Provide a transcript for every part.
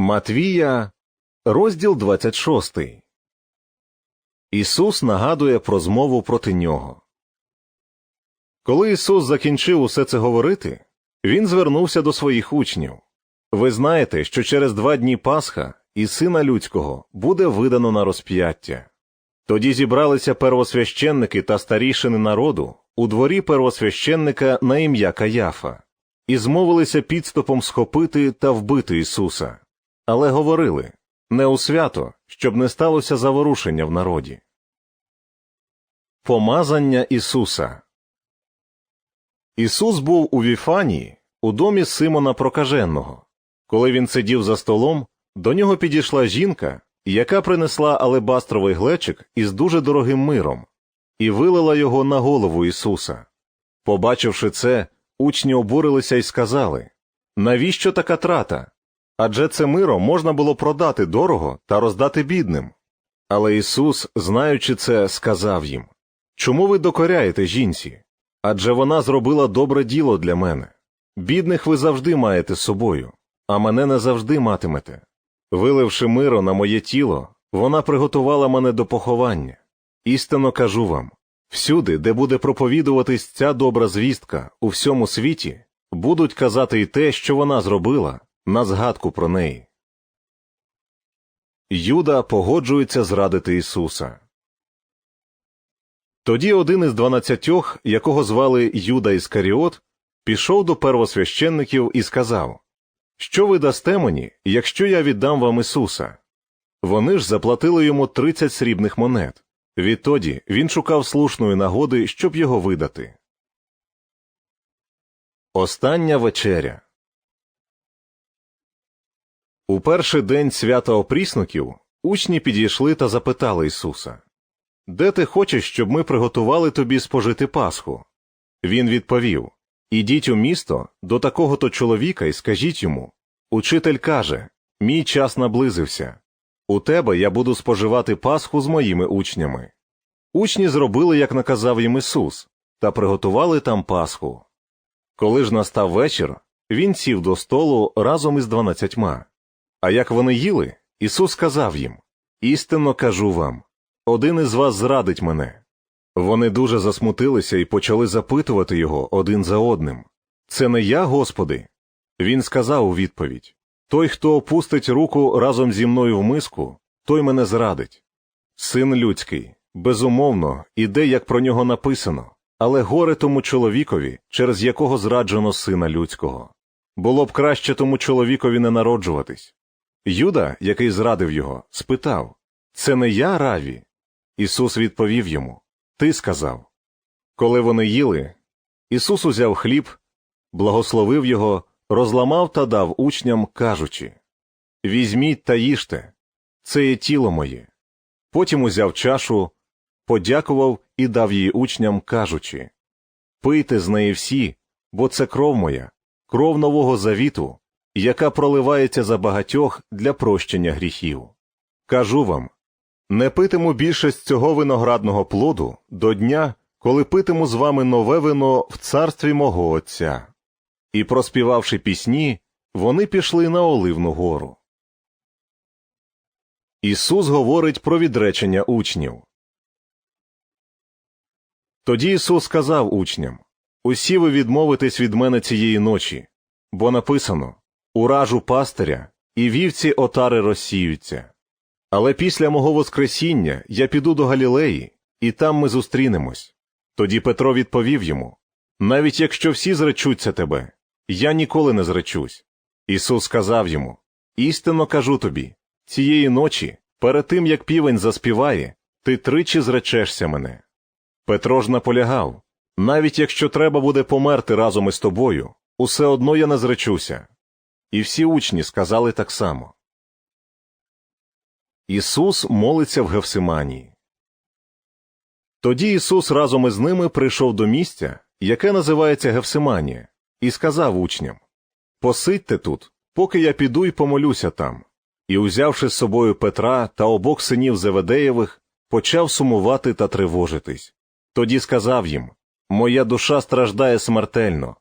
Матвія, розділ 26. Ісус нагадує про змову проти нього. Коли Ісус закінчив усе це говорити, Він звернувся до своїх учнів. Ви знаєте, що через два дні Пасха і Сина Людського буде видано на розп'яття. Тоді зібралися первосвященники та старішини народу у дворі первосвященника на ім'я Каяфа і змовилися підступом схопити та вбити Ісуса але говорили не у свято, щоб не сталося заворушення в народі. Помазання Ісуса Ісус був у Віфанії, у домі Симона Прокаженого. Коли він сидів за столом, до нього підійшла жінка, яка принесла алебастровий глечик із дуже дорогим миром, і вилила його на голову Ісуса. Побачивши це, учні обурилися і сказали Навіщо така трата? Адже це миро можна було продати дорого та роздати бідним. Але Ісус, знаючи це, сказав їм Чому ви докоряєте жінці? Адже вона зробила добре діло для мене. Бідних ви завжди маєте з собою, а мене не завжди матимете. Виливши миро на моє тіло, вона приготувала мене до поховання. Істинно кажу вам всюди, де буде проповідуватись ця добра звістка у всьому світі, будуть казати й те, що вона зробила на згадку про неї. Юда погоджується зрадити Ісуса. Тоді один із дванадцятьох, якого звали Юда Іскаріот, пішов до первосвященників і сказав Що ви дасте мені, якщо я віддам вам Ісуса? Вони ж заплатили йому тридцять срібних монет. Відтоді він шукав слушної нагоди, щоб його видати. Остання вечеря у перший день свята опрісноків учні підійшли та запитали Ісуса Де ти хочеш, щоб ми приготували тобі спожити Пасху? Він відповів Ідіть у місто до такого то чоловіка і скажіть йому Учитель каже Мій час наблизився. У тебе я буду споживати Пасху з моїми учнями. Учні зробили, як наказав їм Ісус, та приготували там Пасху. Коли ж настав вечір, він сів до столу разом із дванадцятьма. А як вони їли, Ісус сказав їм Істинно кажу вам один із вас зрадить мене. Вони дуже засмутилися і почали запитувати його один за одним Це не я, Господи? Він сказав у відповідь Той, хто опустить руку разом зі мною в миску, той мене зрадить. Син людський, безумовно, іде, як про нього написано, але горе тому чоловікові, через якого зраджено сина людського. Було б краще тому чоловікові не народжуватись. Юда, який зрадив його, спитав Це не я раві? Ісус відповів йому Ти сказав. Коли вони їли, Ісус узяв хліб, благословив його, розламав та дав учням, кажучи Візьміть та їжте, це є тіло моє. Потім узяв чашу, подякував і дав її учням, кажучи Пийте з неї всі, бо це кров моя, кров нового завіту яка проливається за багатьох для прощення гріхів. Кажу вам не питиму більше з цього виноградного плоду до дня, коли питиму з вами нове вино в царстві мого Отця. І, проспівавши пісні, вони пішли на Оливну гору. Ісус говорить про відречення учнів. Тоді Ісус сказав учням Усі ви відмовитесь від мене цієї ночі, бо написано уражу пастиря, і вівці отари розсіються. Але після мого Воскресіння я піду до Галілеї, і там ми зустрінемось. Тоді Петро відповів йому навіть якщо всі зречуться тебе, я ніколи не зречусь. Ісус сказав йому Істинно кажу тобі, цієї ночі, перед тим як півень заспіває, ти тричі зречешся мене. Петро ж наполягав навіть якщо треба буде померти разом із тобою, усе одно я не зречуся. І всі учні сказали так само. Ісус молиться в Гевсиманії. Тоді Ісус разом із ними прийшов до місця, яке називається Гевсиманія, і сказав учням Посидьте тут, поки я піду і помолюся там. І, узявши з собою Петра та обох синів Зеведеєвих, почав сумувати та тривожитись. Тоді сказав їм Моя душа страждає смертельно.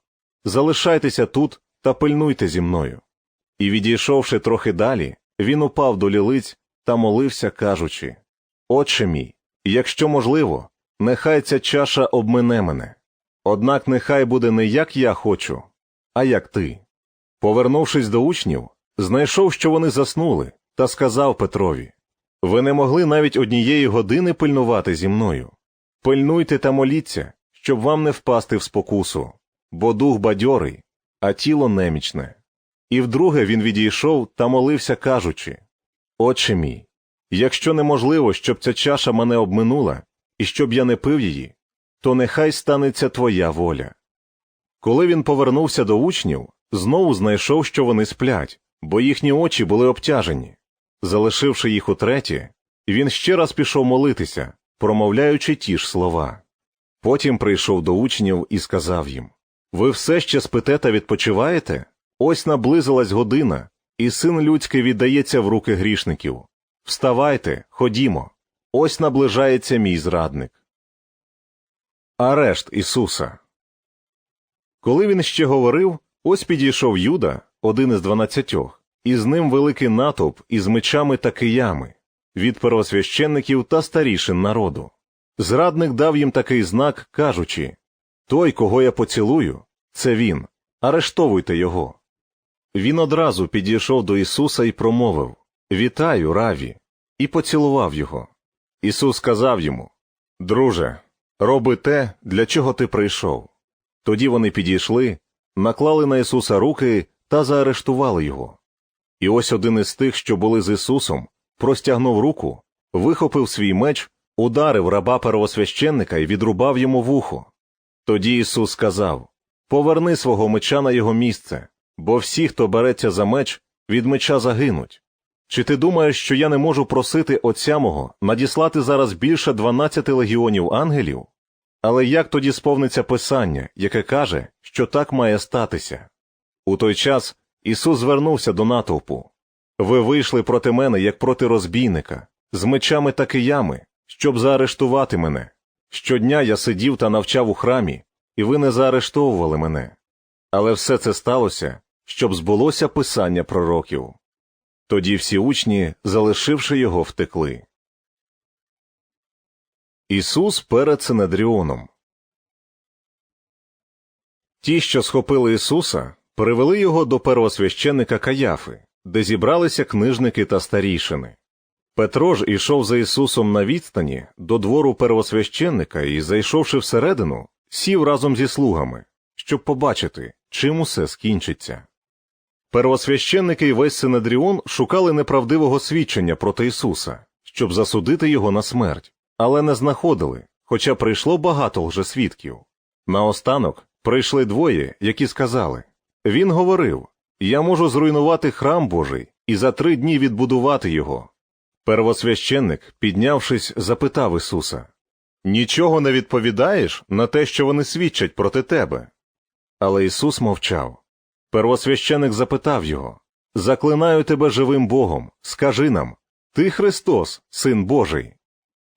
Залишайтеся тут та пильнуйте зі мною. І, відійшовши трохи далі, він упав до лілиць та молився, кажучи Отче мій, якщо можливо, нехай ця чаша обмине мене. Однак нехай буде не як я хочу, а як ти. Повернувшись до учнів, знайшов, що вони заснули, та сказав Петрові Ви не могли навіть однієї години пильнувати зі мною. Пильнуйте та моліться, щоб вам не впасти в спокусу, бо дух бадьорий, а тіло немічне. І вдруге він відійшов та молився, кажучи Отче мій, якщо неможливо, щоб ця чаша мене обминула, і щоб я не пив її, то нехай станеться твоя воля. Коли він повернувся до учнів, знову знайшов, що вони сплять, бо їхні очі були обтяжені. Залишивши їх утретє, він ще раз пішов молитися, промовляючи ті ж слова. Потім прийшов до учнів і сказав їм Ви все ще спите та відпочиваєте? Ось наблизилась година, і син людський віддається в руки грішників. Вставайте, ходімо, ось наближається мій зрадник. Арешт Ісуса. Коли він ще говорив, ось підійшов Юда, один із дванадцятьох, і з ним великий натовп із мечами та киями, від первосвященників та старішин народу. Зрадник дав їм такий знак, кажучи Той, кого я поцілую, це він. Арештовуйте його. Він одразу підійшов до Ісуса і промовив Вітаю, раві, і поцілував його. Ісус сказав йому Друже, роби те, для чого ти прийшов. Тоді вони підійшли, наклали на Ісуса руки та заарештували його. І ось один із тих, що були з Ісусом, простягнув руку, вихопив свій меч, ударив раба первосвященника і відрубав йому вухо. Тоді Ісус сказав Поверни свого меча на його місце, бо всі, хто береться за меч, від меча загинуть. Чи ти думаєш, що я не можу просити Отця мого надіслати зараз більше дванадцяти легіонів ангелів? Але як тоді сповниться Писання, яке каже, що так має статися? У той час Ісус звернувся до натовпу. Ви вийшли проти мене, як проти розбійника, з мечами та киями, щоб заарештувати мене. Щодня я сидів та навчав у храмі, і ви не заарештовували мене. Але все це сталося, щоб збулося писання пророків. Тоді всі учні, залишивши його, втекли. Ісус перед Синедріоном Ті, що схопили Ісуса, привели його до первосвященника Каяфи, де зібралися книжники та старійшини. Петро ж ішов за Ісусом на відстані до двору первосвященника і, зайшовши всередину, сів разом зі слугами, щоб побачити, чим усе скінчиться. Первосвященники і весь Синедріон шукали неправдивого свідчення проти Ісуса, щоб засудити його на смерть, але не знаходили, хоча прийшло багато лжесвідків. Наостанок прийшли двоє, які сказали Він говорив Я можу зруйнувати храм Божий і за три дні відбудувати його. Первосвященник, піднявшись, запитав Ісуса Нічого не відповідаєш на те, що вони свідчать проти тебе. Але Ісус мовчав. Первосвященик запитав його Заклинаю тебе живим Богом, скажи нам Ти Христос, Син Божий.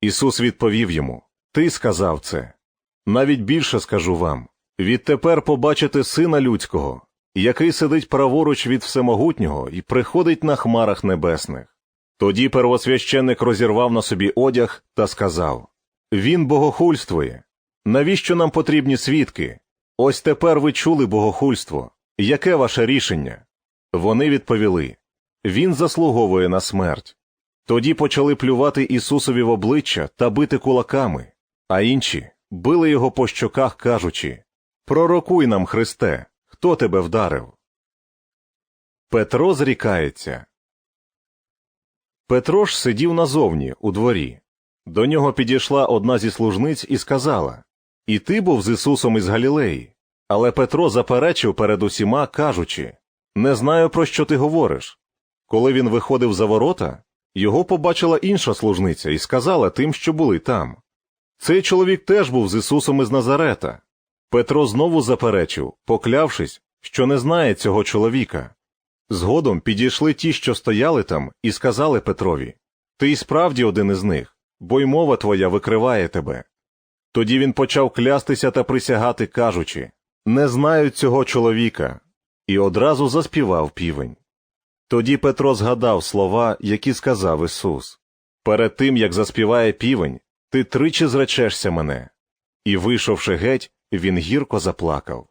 Ісус відповів йому Ти сказав це. Навіть більше скажу вам відтепер побачите Сина Людського, який сидить праворуч від Всемогутнього і приходить на хмарах небесних. Тоді первосвященник розірвав на собі одяг та сказав Він богохульствує. Навіщо нам потрібні свідки? Ось тепер ви чули богохульство. Яке ваше рішення? Вони відповіли Він заслуговує на смерть. Тоді почали плювати Ісусові в обличчя та бити кулаками, а інші били його по щоках, кажучи Пророкуй нам, Христе, хто тебе вдарив? Петро зрікається. Петро ж сидів назовні, у дворі. До нього підійшла одна зі служниць і сказала І ти був з Ісусом із Галілеї. Але Петро заперечив перед усіма, кажучи Не знаю, про що ти говориш. Коли він виходив за ворота, його побачила інша служниця і сказала тим, що були там. Цей чоловік теж був з Ісусом із Назарета. Петро знову заперечив, поклявшись, що не знає цього чоловіка. Згодом підійшли ті, що стояли там, і сказали Петрові Ти й справді один із них, бо й мова твоя викриває тебе. Тоді він почав клястися та присягати, кажучи Не знаю цього чоловіка, і одразу заспівав півень. Тоді Петро згадав слова, які сказав Ісус Перед тим, як заспіває півень, ти тричі зречешся мене. І, вийшовши геть, він гірко заплакав.